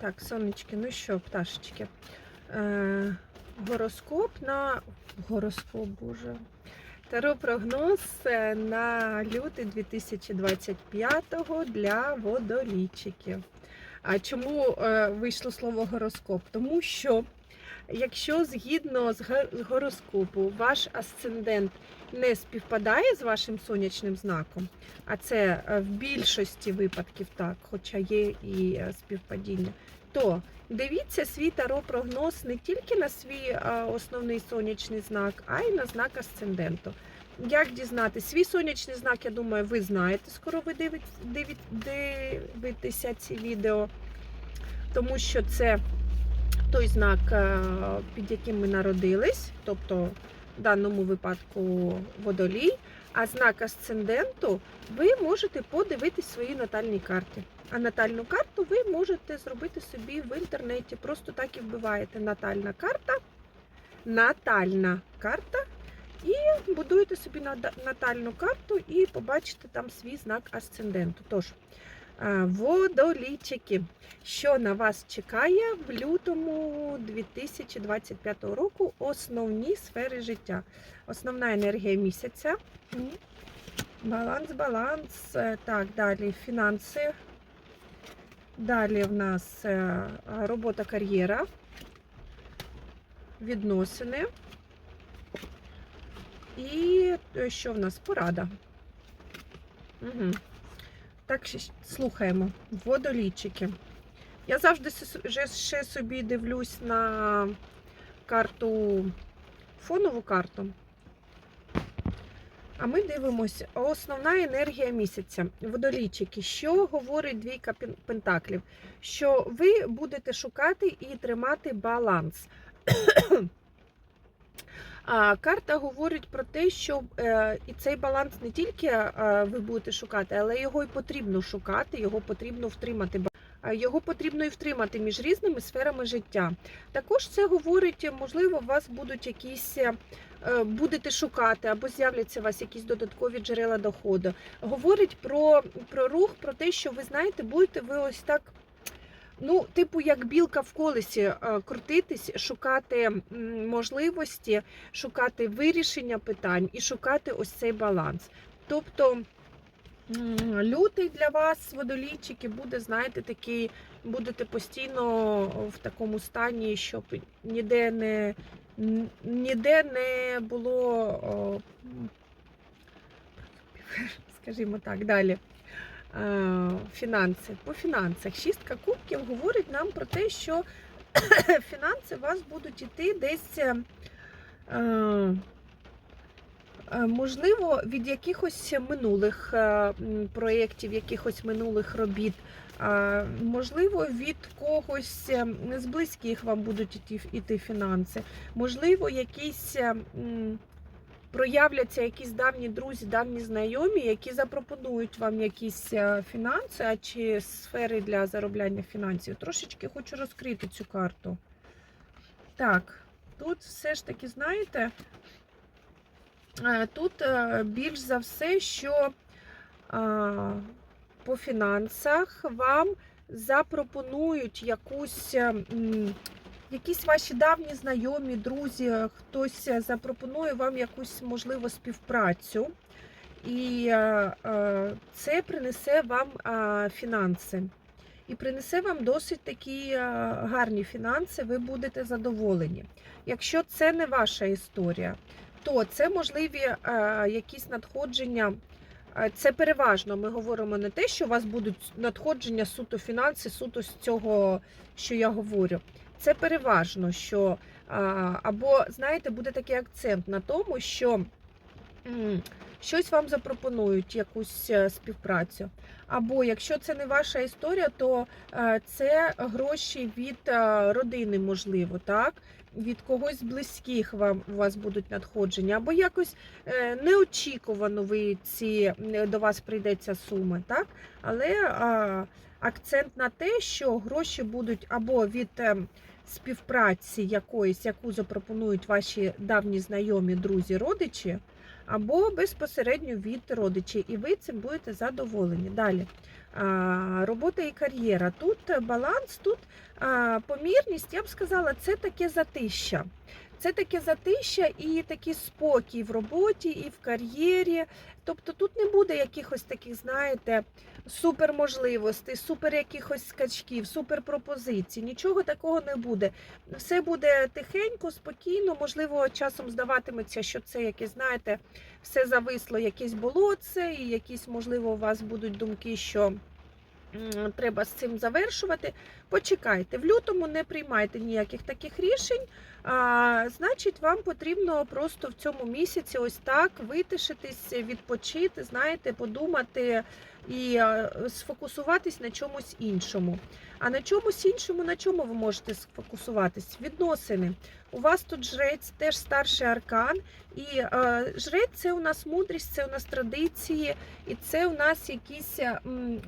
Так, сонечки, ну що, пташечки. Е, гороскоп на гороскоп, боже. Таро-прогноз е, на лютий 2025 для водолічиків. А чому е, вийшло слово гороскоп? Тому що якщо згідно з гороскопу ваш асцендент не співпадає з вашим сонячним знаком, а це е, в більшості випадків так, хоча є і е, співпадіння, то дивіться свій таро-прогноз не тільки на свій е, основний сонячний знак, а й на знак асценденту. Як дізнати свій сонячний знак, я думаю, ви знаєте, скоро ви дивит- дивит- дивитеся ці відео, тому що це той знак, е, під яким ми народились, тобто в даному випадку водолій, а знак асценденту ви можете подивитись в своїй натальній карті. А натальну карту ви можете зробити собі в інтернеті. Просто так і вбиваєте натальна карта, натальна карта, і будуєте собі натальну карту і побачите там свій знак асценденту. Тож, водолійчики, що на вас чекає в лютому 2025 року основні сфери життя. Основна енергія місяця. Баланс, баланс. Е, Так, далі фінанси. Далі в нас е, робота, кар'єра, відносини. І е, що в нас? Порада. Угу. Так, слухаємо. Водолійчики. Я завжди ще собі дивлюсь на карту, фонову карту. А ми дивимося основна енергія місяця. Водолійчики, що говорить двійка пентаклів? Що ви будете шукати і тримати баланс. Карта говорить про те, що е, і цей баланс не тільки е, ви будете шукати, але його і потрібно шукати, його потрібно втримати. Ба- Його потрібно і втримати між різними сферами життя. Також це говорить, можливо, у вас будуть якісь е, будете шукати або з'являться у вас якісь додаткові джерела доходу. Говорить про, про рух, про те, що ви знаєте, будете ви ось так. Ну, типу, як білка в колесі е, крутитись, шукати можливості, шукати вирішення питань і шукати ось цей баланс. Тобто лютий для вас, водолійчики, буде, знаєте, такий, будете постійно в такому стані, щоб ніде не, ніде не було, скажімо так, далі. Е, Фінанси. По фінансах. Шістка кубків говорить нам про те, що фінанси у вас будуть іти десь, е, е, можливо, від якихось минулих проєктів, якихось минулих робіт. Можливо, від когось з близьких вам будуть іти, фінанси. Можливо, якісь проявляться якісь давні друзі, давні знайомі, які запропонують вам якісь е, фінанси а чи сфери для заробляння фінансів. Трошечки хочу розкрити цю карту. Так, тут все ж таки, знаєте, е, тут е, більш за все, що по фінансах вам запропонують якусь. Е, Якісь ваші давні знайомі, друзі, хтось е, запропонує вам якусь можливо співпрацю, і е, е, це принесе вам е, фінанси. І принесе вам досить такі е, гарні фінанси, ви будете задоволені. Якщо це не ваша історія, то це можливі е, якісь надходження. Е, Це переважно. Ми говоримо не те, що у вас будуть надходження суто фінанси, суто з цього, що я говорю. Це переважно, що або, знаєте, буде такий акцент на тому, що щось вам запропонують, якусь е, співпрацю. Або якщо це не ваша історія, то е, це гроші від е, родини, можливо, так? Від когось з близьких вам у вас будуть надходження, або якось неочікувано ви ці до вас прийдеться суми, так? Але а, акцент на те, що гроші будуть або від е, співпраці якоїсь, яку запропонують ваші давні знайомі, друзі, родичі, або безпосередньо від родичів, і ви цим будете задоволені. Далі. Робота і кар'єра. Тут баланс, тут помірність, я б сказала, це таке затища. Це таке затища і такий спокій в роботі, і в кар'єрі. Тобто тут не буде якихось таких, знаєте, суперможливостей, супер якихось скачків, супер пропозицій. Нічого такого не буде. Все буде тихенько, спокійно. Можливо, часом здаватиметься, що це якесь, знаєте, все зависло, якесь болотце, і якісь, можливо, у вас будуть думки, що. Треба з цим завершувати. Почекайте, в лютому не приймайте ніяких таких рішень. А, Значить, вам потрібно просто в цьому місяці ось так витишитись, відпочити, знаєте, подумати і е, сфокусуватись на чомусь іншому. А на чомусь іншому, на чому ви можете сфокусуватись? Відносини. У вас тут жрець, теж старший аркан, і е, жрець це у нас мудрість, це у нас традиції, і це у нас якісь,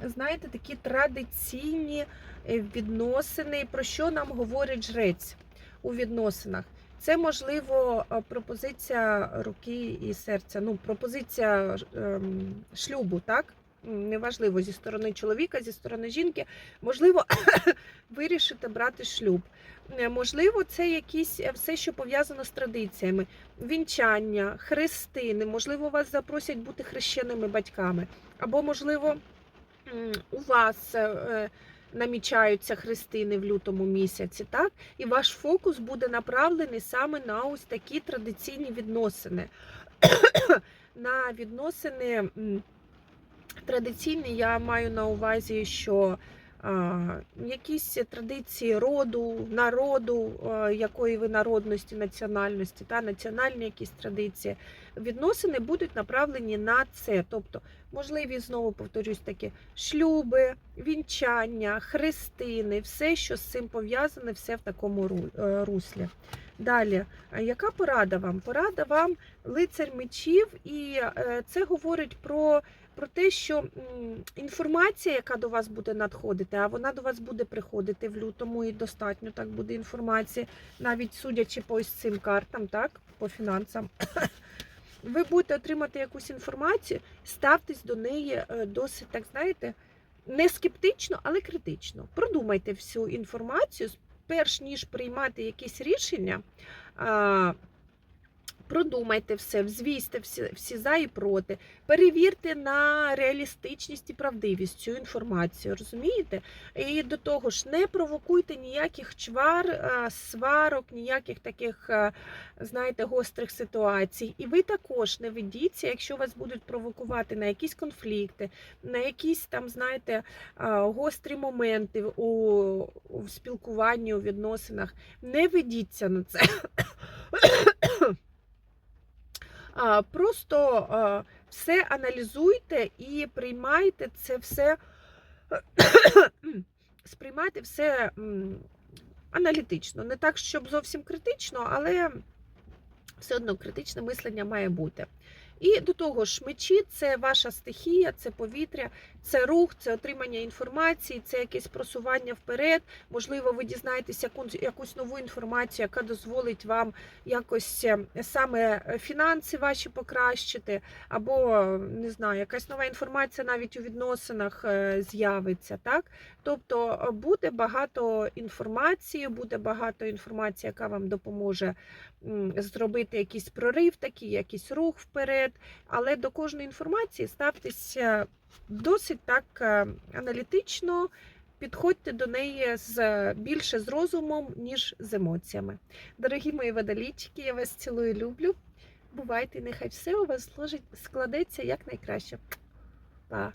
знаєте, такі традиційні відносини. Про що нам говорить жрець у відносинах? Це можливо е, пропозиція руки і серця. Ну, пропозиція ем, шлюбу, так? Неважливо зі сторони чоловіка, зі сторони жінки. Можливо, вирішите брати шлюб. Е, Можливо, це якісь е, все, що пов'язано з традиціями, вінчання, хрестини. Можливо, вас запросять бути хрещеними батьками, або можливо, у вас. Намічаються хрестини в лютому місяці, так? І ваш фокус буде направлений саме на ось такі традиційні відносини. на відносини традиційні я маю на увазі, що якісь традиції роду, народу, якої ви народності, національності, та національні якісь традиції, відносини будуть направлені на це. Тобто, можливі, знову повторюсь, такі шлюби, вінчання, хрестини, все, що з цим пов'язане, все в такому е, руслі. Далі, яка порада вам? Порада вам лицар мечів, і е, це говорить про про те, що інформація, яка до вас буде надходити, а вона до вас буде приходити в лютому, і достатньо так буде інформації, навіть судячи по ось цим картам, так, по фінансам. Ви будете отримати якусь інформацію, ставтесь до неї е, досить, так знаєте, не скептично, але критично. Продумайте всю інформацію, перш ніж приймати якісь рішення. Продумайте все, взвісьте всі, всі за і проти, перевірте на реалістичність і правдивість цю інформацію, розумієте? І до того ж, не провокуйте ніяких чвар, е, сварок, ніяких таких, е, знаєте, гострих ситуацій. І ви також не ведіться, якщо вас будуть провокувати на якісь конфлікти, на якісь там, знаєте, е, гострі моменти у, у спілкуванні, у відносинах. Не ведіться на це. Просто все аналізуйте і приймайте це все, сприймайте все аналітично. Не так, щоб зовсім критично, але все одно критичне мислення має бути. І до того ж, мечі це ваша стихія, це повітря, це рух, це отримання інформації, це якесь просування вперед. Можливо, ви дізнаєтесь якусь, нову інформацію, яка дозволить вам якось е, саме фінанси ваші покращити, або не знаю, якась нова інформація навіть у відносинах е, з'явиться. Так? Тобто е, буде багато інформації, буде багато інформації, яка вам допоможе зробити якийсь прорив, такий, якийсь рух вперед. Але до кожної інформації ставтеся досить так е, аналітично, підходьте до неї з більше з розумом, ніж з емоціями. Дорогі мої водолітчики, я вас цілую, люблю. Бувайте, нехай все у вас складеться якнайкраще. Па!